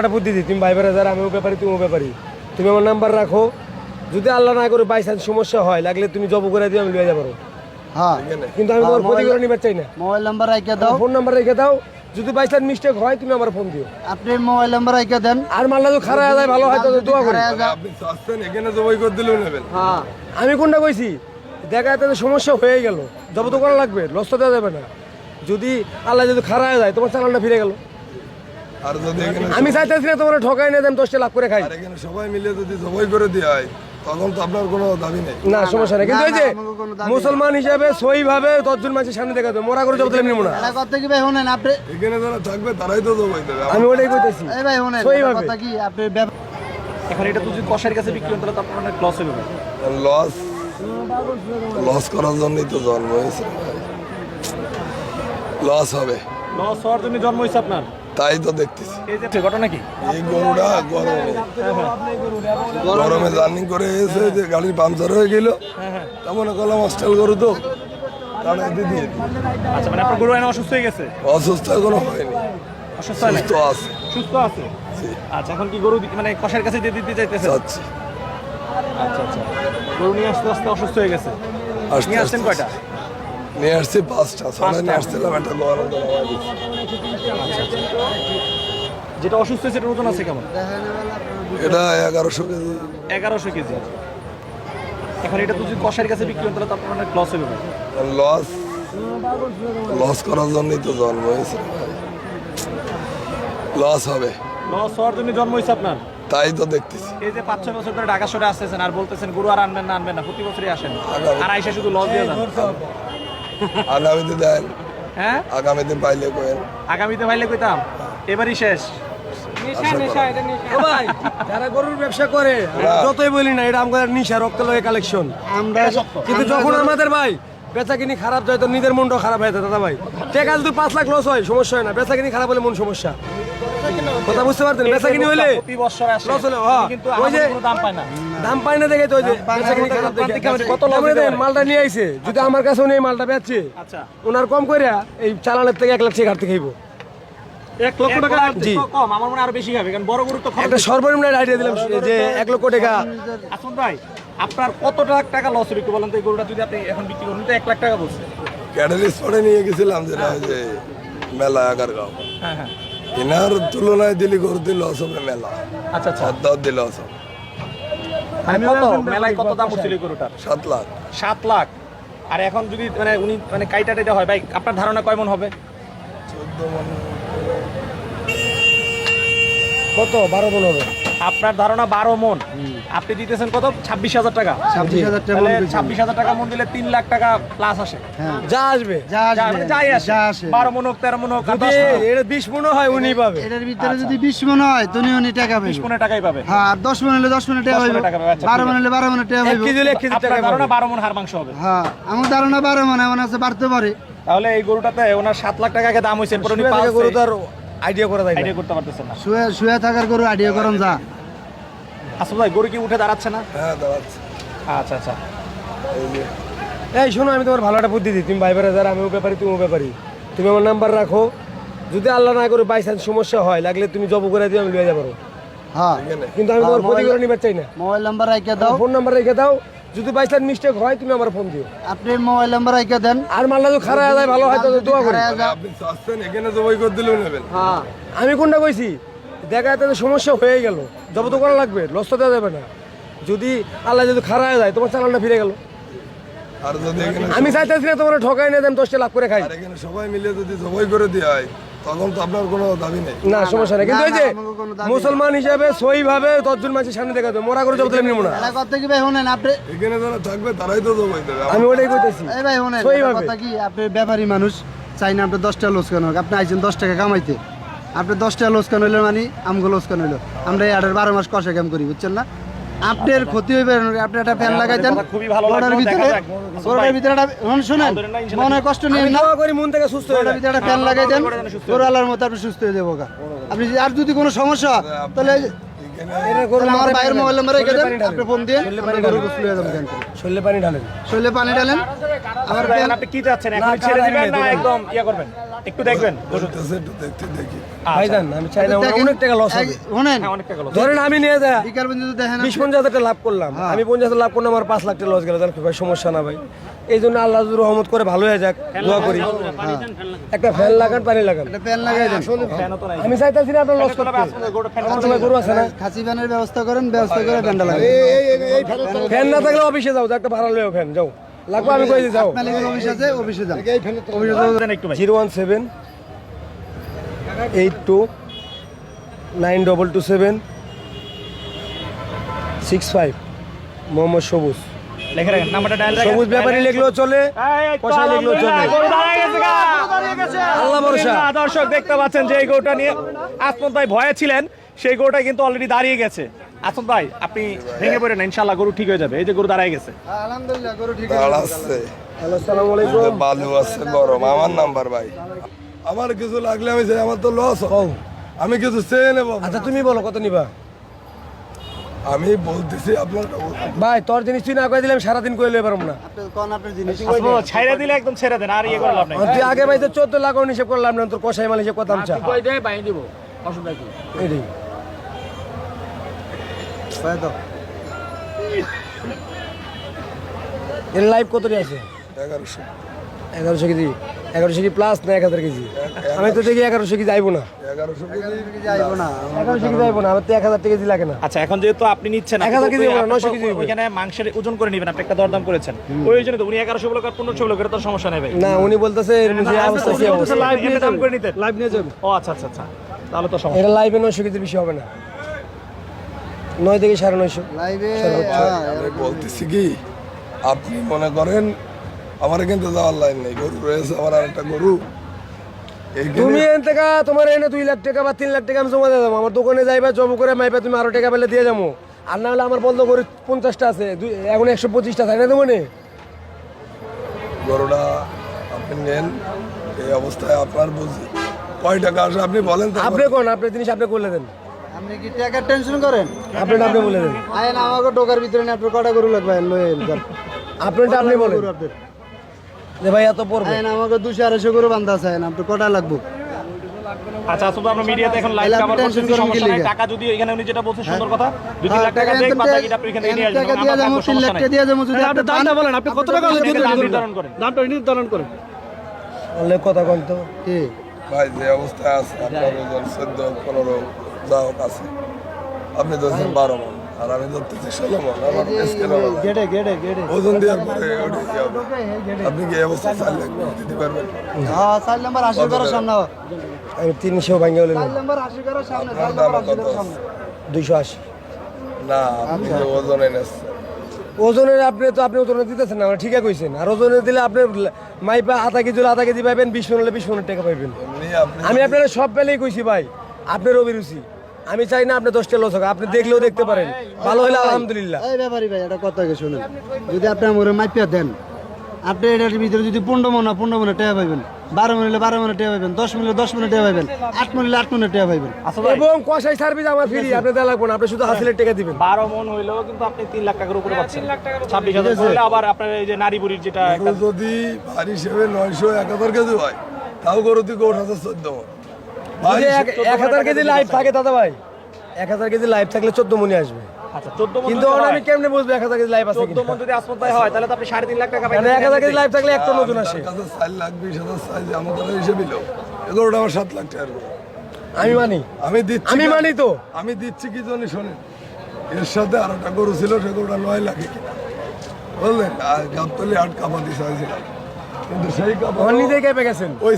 একটা বুদ্ধি দিই তুমি ভাই বেড়া যারা আমিও ব্যাপারি তুমিও ব্যাপারি। তুমি আমার নাম্বার রাখো। যদি আল্লাহ না করে বাই চান্স সমস্যা হয় লাগলে তুমি জব করে দিও আমি লিয়ে যাব। হ্যাঁ। কিন্তু আমি তোমার ক্ষতি করে নিবার চাই না। মোবাইল নাম্বার রাইখে দাও। ফোন নাম্বার রেখে দাও। যদি বাই চান্স মিস্টেক হয় তুমি আমার ফোন দিও। আপনি মোবাইল নাম্বার রাইখে দেন। আর মাল্লা তো খারাপ যায় ভালো হয় তো দোয়া করি। আপনি চাচ্ছেন এখানে জবাই করে দিলেও নেবেন। হ্যাঁ। আমি কোনটা কইছি? দেখা যাচ্ছে সমস্যা হয়ে গেল। জব তো করা লাগবে লস তো দেওয়া যাবে না। যদি আল্লাহ যদি খারাপ যায় তোমার চালানটা ফিরে গেল। আর যদি আমি চাইতেছি না তোমার ঠকাই নিয়ে দেন দশটা লাভ করে খাই। আর এখানে সবাই মিলে যদি জবাই করে দেওয়া হয় তখন তো আপনার কোনো দাবি নেই। না সমস্যা নেই। কিন্তু এই যে না, আমাকে কোনো দাবি নেই। মুসলমান হিসাবে সই ভাবে দশজন মানুষের সামনে দেখা দেবে মোরা করে জব দিলে নিব না। কথা কি ভাই শুনেন আপনি এখানে যারা থাকবে তারাই তো জবাই দেবে। আমি ওটাই কইতেছি। এই ভাই শুনেন সই এটা ভাবে। কথা কি আপনি এখন এটা তো যদি কষার কাছে বিক্রি তাহলে তো আপনার অনেক লস হবে লস লস করার জন্যই তো জন্ম হয়েছে। লস হবে। লস হওয়ার জন্য জন্ম হয়েছে আপনার? তাই তো দেখতেছি। ঘটনা কি? এই গরুটা গরমে। গরমে জার্নি করে এসে যে গাড়ির পাংচার হয়ে গেল। তা মনে করলাম হস্টেল গরু তো। আচ্ছা মানে আপনার গরু অসুস্থ হয়ে গেছে? অসুস্থ এখনও হয়নি। অসুস্থ হয় আছে। সুস্থ আছে? আচ্ছা এখন কি গরু মানে কষার কাছে দিয়ে দিতে চাইতেছে? আচ্ছা আচ্ছা। গরু নিয়ে আসতে আসতে অসুস্থ হয়ে গেছে। নিয়ে আসছেন কয়টা? নিয়ে আসছি পাঁচটা ছটা নিয়ে আসছিলাম একটা গরম যেটা অসুস্থ সেটার ওজন আছে কেমন? এটা এগারোশো কেজি। এগারোশো কেজি। এখন এটা যদি কষার কাছে বিক্রি তাহলে তো আপনার অনেক লস হবে। লস লস করার জন্যই তো জন্ম হয়েছে। লস হবে। লস হওয়ার জন্য জন্ম হয়েছে আপনার? তাই তো দেখতেছি। এই যে পাঁচ ছয় বছর ধরে ঢাকা সরে আসতেছেন আর বলতেছেন গরু আর আনবেন না আনবেন না। প্রতি বছরই আসেন। আর আইসা শুধু লস দিয়ে যান। আগামীতে দেন। হ্যাঁ? আগামীতে পাইলে কোয়েন আগামীতে ভাইলে কইতাম। এবারই শেষ। ও ভাই যারা গরুর ব্যবসা করে যতই বলি না এটা আমাদের নিশা রক্ত লয়ে কালেকশন আমরা কিন্তু যখন আমাদের ভাই বেচা কিনি খারাপ যায় তো নিজের মনটাও খারাপ হয়ে যায় দাদা ভাই। টাকা যদি পাঁচ লাখ লস হয় সমস্যা হয় না। বেচা কিনি খারাপ হলে মন সমস্যা। কথা বুঝতে পারতেন বেচা কিনি হলে প্রতি বছর আসে লস হলে হ্যাঁ। কিন্তু ওই যে আমাদের কোনো দাম পায় না। দাম পাই না দেখে তো ওই যে বেচা কিনি খারাপ দেখে। কত লাভ মালটা নিয়ে আইছে যদি আমার কাছে নেই মালটা বেচছে আচ্ছা। ওনার কম করে এই চালানের থেকে এক লাখ টাকা ঘাটতে খাইবো। এক লক্ষ টাকা জি। কম আমার মনে আরও বেশি খাবে কারণ বড় গরু একটা সর্বনিম্ন আইডিয়া দিলাম যে এক লক্ষ টাকা। আসুন ভাই আপনার কত লাখ টাকা লস হবে একটু বলেন তো এই গরুটা যদি আপনি এখন বিক্রি করেন তো এক লাখ টাকা বলছে নিয়ে গেছিলাম যেটা যে মেলা আগারগাঁও হ্যাঁ হ্যাঁ। এনার তুলনায় দিলি করতে লস হবে মেলা। আচ্ছা আচ্ছা। দর অর্ধে লস হবে। মানে কত? মেলায় কত দাম হচ্ছিল গরুটার? সাত লাখ। সাত লাখ। আর এখন যদি মানে উনি মানে কাইটা টাইটা হয় ভাই আপনার ধারণা কয় মন হবে? চোদ্দ মন। কত? বারো মন হবে? আপনার ধারণা বারো মন। আপনি দিতেছেন কত? ছাব্বিশ হাজার টাকা। ছাব্বিশ হাজার টাকা মন মন দিলে তিন লাখ টাকা প্লাস আসে। হ্যাঁ। যা আসবে। যা আসবে। মানে যাই আসে। বারো মন হোক তেরো মন হোক এটা বিশ মনে হয় উনি পাবে। এটার ভিতরে যদি বিশ মন হয় তুমি উনি টাকা বিশ মনের টাকাই পাবে। হ্যাঁ আর দশ মন হলে দশ মনে টাকা 10 মণে পাইবে টাকা পাবে, আচ্ছা, বারো মন হলে বারো মনে টাকা পাইবে। কেজি হলে কেজি টাকা ধারণা বারো মন হার মাংস হবে। হ্যাঁ আমার ধারণা বারো মনে এমন আছে বাড়তে পারে। তাহলে এই গরুটাতে ওনার সাত লাখ টাকা আগে দাম হয়েছে এরপর আইডিয়া করা যায় আইডিয়া করতে পারতেছেন না। শুয়ে শুয়ে থাকার গরু আডিও করম যা। আসল ভাই গরু কি উঠে দাঁড়াচ্ছে না? হ্যাঁ দাঁড়াচ্ছে। আচ্ছা আচ্ছা। এই শোনো আমি তোমার ভালো একটা বুদ্ধি দিই। তুমি ভাই বেড়া যারা আমিও ব্যাপারি তুমিও ব্যাপারি। তুমি আমার নাম্বার রাখো। যদি আল্লাহ না করে বাই চান্স সমস্যা হয় লাগলে তুমি জব করে দিও আমি লিয়ে যাব। হ্যাঁ। কিন্তু আমি তোমার ক্ষতি করে নিবার চাই না। মোবাইল নাম্বার রাইখে দাও। ফোন নাম্বার রেখে দাও। যদি বাই চান্স মিস্টেক হয় তুমি আমার ফোন দিও। আপনি মোবাইল নাম্বার রাইখে দেন। আর মাল্লা যদি খারাপ যায় ভালো হয় তো দোয়া করি। যায়। আপনি চাচ্ছেন এখানে জবাই করে দিলেও নেবেন। হ্যাঁ। আমি কোনটা কইছি? দেখা যাচ্ছে সমস্যা হয়ে গেল। জব তো করা লাগবে লস তো দেওয়া যাবে না। যদি আল্লাহ যদি খারাপ যায় তোমার চালানটা ফিরে গেল। আর যদি আমি চাইতেছি না তোমার ঠকাই নিয়ে দেন দশটা লাভ করে খাই। আর এখানে সবাই মিলে যদি জবাই করে দেওয়া হয় তখন তো আপনার কোনো দাবি নেই। না সমস্যা নেই। কিন্তু না, যে না, আমাকে কোনো দাবি নেই। মুসলমান হিসাবে সই ভাবে দশজন মানুষের সামনে দেখা দেবে মোরা করে জব দিলে নিব না কথা কি ভাই শুনেন আপনি এখানে যারা থাকবে তারাই তো জবাই দেবে। আমি ওটাই কইতেছি। এই ভাই শুনেন সই ভাবে। কথা কি? আপনি ব্যাপারী মানুষ চাই না আপনি দশ টাকা লোস কেন হোক। আপনি আইছেন দশ টাকা কামাইতে। আপনি দশ টাকা লোস কেন হইল মানে আমগো লোস কেন হইল? আমরা এই আটের বারো মাস কষা কাম করি বুঝছেন না? আপনার ক্ষতি হইবে আপনি একটা ফ্যান লাগাই দেন। কথা খুবই ভালো লাগে ভিতরে ওটার ভিতরে একটা শুন- শুনেন মনে কষ্ট নিয়ে না। করি মন থেকে সুস্থ হয়ে ভিতরে একটা ফ্যান লাগাই ওর আলার মতো আপনি সুস্থ হয়ে যাব। আপনি যদি- আর যদি কোনো সমস্যা তাহলে এখানে এটা গরু তাহলে আমার ভাইয়ের মোবাইল নাম্বার রেখে দেন। আপনি ফোন দিয়ে আপনি গরু গোসল হয়ে যাবেন শরীরে পানি ঢালেন। শরীরে পানি ঢালেন আমার আপনি কি চাচ্ছেন? এখন ছেড়ে দিবেন না একদম ইয়া করবেন? একটু দেখবেন? একটু দেখতে দেখি। ভাইজান আমি চাই না অনেক টাকা লস হবে। হ্যাঁ অনেক টাকা loss। ধরেন আমি নিয়ে যা। বিকার পর্যন্ত দেখেন বিশ পঞ্চাশ হাজার টাকা লাভ করলাম। আমি পঞ্চাশ হাজার লাভ করলাম আমার পাঁচ লাখ টাকা লস গেল। তাহলে ভাই সমস্যা না ভাই। এই জন্য আল্লাহ রহমত করে ভালো হয়ে যাক দোয়া করি। একটা ফ্যান লাগান পানি লাগান। তো আমি চাইতেছি না আপনার লস করতে। গরু আছে না? খাসি প্যানের ব্যবস্থা করেন ব্যবস্থা করে প্যানটা লাগাই ফ্যান না থাকলে অফিসে যাও একটা ভাড়া লও ফ্যান যাও। লাগবে আমি কই যাও। অফিস আছে অফিসে ভাই। Zero one seven eight two nine double two seven six five Mohammad Sabuj. লেখে রাখেন নাম্বারটা ডায়াল রাখেন। সবুজ ব্যাপারী লিখলেও চলে কষাই লিখলেও চলে। গরু দাঁড়ায় গেছে গা। আল্লাহ ভরসা। দর্শক দেখতে পাচ্ছেন যে এই গরুটা নিয়ে আসমত ভাই ভয়ে ছিলেন সেই গরুটা কিন্তু অলরেডি দাঁড়িয়ে গেছে। আসমত ভাই আপনি ভেঙে পড়েন গরু ঠিক হয়ে যাবে। এই যে গরু দাঁড়ায় গেছে। আলহামদুলিল্লাহ গরু ঠিক আছে। আছে আলাইকুম। বালু আছে গরম। আমার নাম্বার ভাই। আমার কিছু লাগলে আমি আমার তো লস আমি কিছু চেয়ে নেব। আচ্ছা তুমি বলো কত নিবা? আমি বলতেছি আপনার ভাই তোর জিনিস তুই না কয়ে দিলাম সারাদিন কইলে এবার না। কোন আপনার জিনিস আসমত ভাই, দিলে একদম ছেড়ে দেন আর ইয়ে করে লাভ নাই। তুই আগে ভাই তো চোদ্দ লাখ হিসেব করলাম না তোর কষাই মাল হিসেব করতাম চা। এটাই। ভাই দাও। এর লাইভ কত আছে? এগারোশো। এগারোশো কেজি। এগারোশো কেজি প্লাস না এক হাজার কেজি। আমি তো দেখি এগারোশো কেজি আইবো না। এগারোশো কেজি যাইবো না। এগারোশো কেজি আইবো না আমার তো এক হাজার কেজি লাগে না। আচ্ছা এখন যেহেতু আপনি নিচ্ছেন এক হাজার কেজি আপনি হবে না, আপনি নয়শো কেজি। ওইখানে মাংসের ওজন করে নেবেন আপনি একটা দরদাম করেছেন। ওই জন্য তো উনি এগারোশো বলো আর পনেরোশো বলো তো সমস্যা নেই ভাই। না উনি বলতেছে দাম করে লাইভ নিয়ে যাবেন ও আচ্ছা আচ্ছা আচ্ছা। তাহলে তো সমস্যা। এটা লাইভে নয়শো কেজি বেশি হবে না। নয় থেকে সাড়ে নয়শো। লাইভে আমি বলতেছি কি আপনি মনে করেন আমার কিন্তু যাওয়ার লাইন নেই। গরু রয়েছে আমার আর একটা গরু। তুমি এন থেকে তোমার এনে দুই লাখ টাকা বা তিন লাখ টাকা আমি জমা দিয়ে দেবো। আমার দোকানে যাইবা জব করে মাইবা তুমি আরও টাকা পেলে দিয়ে যাব। আর না হলে আমার বন্ধ করে পঞ্চাশটা আছে। দুই- এখন একশো পঁচিশটা তাই না দেবো নে গরুটা আপনি নেন এই অবস্থায় আপনার বুঝি। কয় টাকা আসে? আপনি বলেন তো আপনি কোন? আপনার জিনিস আপনি করলে দেন। আপনি কি টাকার টেনশন করেন? আপনি আপনি বলে দেন। আয়েন আমাকে টোকার ভিতরে না আপনার কটা গরু লাগবে? আপনারটা আপনি বলেন। গরু আপনার? যে ভাই এত পড়বে আয়েন আমাকে দুশো আড়াইশো গরু বান্ধা আয়েন আপনার কটা লাগবে? আচ্ছা আসলে আমরা মিডিয়াতে এখন লাইভ আপনি কভার করতেছি সমস্যা নাই। টাকা যদি এখানে উনি যেটা বলছেন সুন্দর কথা। দুই হ্যাঁ, লাখ টাকা টাকা বাদ বাকিটা আপনি এখান নিয়ে আসবেন টাকা দিয়ে যাব, কোনো লাখ টাকা দিয়ে যাব, যদি আপনি দামটা বলেন আপনি কত টাকা হলে দিতে দাম নির্ধারণ করেন। দামটা নির্ধারণ করেন। বললে কথা কন তো। কি? ভাই যে অবস্থায় আছে আপনার ওজন চোদ্দ পনেরো যা হোক আছে। আপনি বারো মন। আর আমি ধরতেছি ষোলো মন আমার ওজন দেওয়ার পরে? আপনি কি অবস্থা চার লাখ দিতে পারবেন? হ্যাঁ চার নাম্বার আশি করার সামনে। আমি তিনশো ভাঙ্গে হলে চার নাম্বার আশি করার সামনে চার নাম্বার দাম আশি কত করার সামনে। দুইশো আশি। না আপনি ওজন এনেছেন ওজনের আপনি তো আপনি ওজনে দিতেছেন না আমরা ঠিকই কইছেন। আর ওজনে দিলে আপনি মাই মাইপা আধা কেজি আধা কেজি পাইবেন বিশ মন হলে বিশ মনের টাকা পাইবেন। আমি আপনার সব বেলেই কইছি ভাই আপনার অভিরুচি। আমি চাই না আপনি দশটা লস হোক আপনি দেখলেও দেখতে পারেন। ভালো হলে আলহামদুলিল্লাহ। এই ব্যাপারী ভাই একটা কথা আগে শুনুন। যদি আপনি আমার মাইপিয়া দেন আপনি এটার ভিতরে যদি পনেরো মনে পনেরো মনে টেয়া পাইবেন। বারো মিনিটে বারো মিনিট টেয়া পাইবেন দশ মিনিটে দশ মিনিট টেয়া পাইবেন আট মিনিটে আট মিনিট টেয়া পাইবেন। এবং কষাই সার্ভিস আমার ফ্রি আপনি দেওয়া লাগবে না আপনি শুধু হাসিলের টাকা দিবেন। বারো মন হইলেও কিন্তু আপনি তিন লাখ টাকার উপরে পাচ্ছেন। ছাব্বিশ হাজার আবার আপনার এই যে নারী বুড়ির যেটা যদি ভারী হিসেবে নয়শো এক হাজার কেজি হয় তাও গরু তুই গোট হাজার চোদ্দ মন। এক- এক হাজার কেজি লাইভ থাকে দাদা ভাই এক হাজার কেজি লাইভ থাকলে চোদ্দ মনে আসবে। আচ্ছা মন কিন্তু আমি কেমনে বুঝব এক হাজার কেজি লাইভ আছে চোদ্দ মন যদি আসমত হয় তাহলে তো আপনি সাড়ে তিন লাখ টাকা মানে এক হাজার কেজি লাইভ থাকলে একটা নতুন আসে। চার লাখ বিশ হাজার সাইজ আমাদের হিসেবে লো আমার সাত লাখ টাকার আমি মানি। আমি দিচ্ছি আমি মানি তো। আমি দিচ্ছি কি জন্য শোনেন এর সাথে আর একটা গরু ছিল সে গরুটা নয় লাখে কিনা। বুঝলেন গাবতলি আট কাপা দিয়ে কিন্তু সেই কাপড় আমার নিজেই কেঁপে গেছেন ওই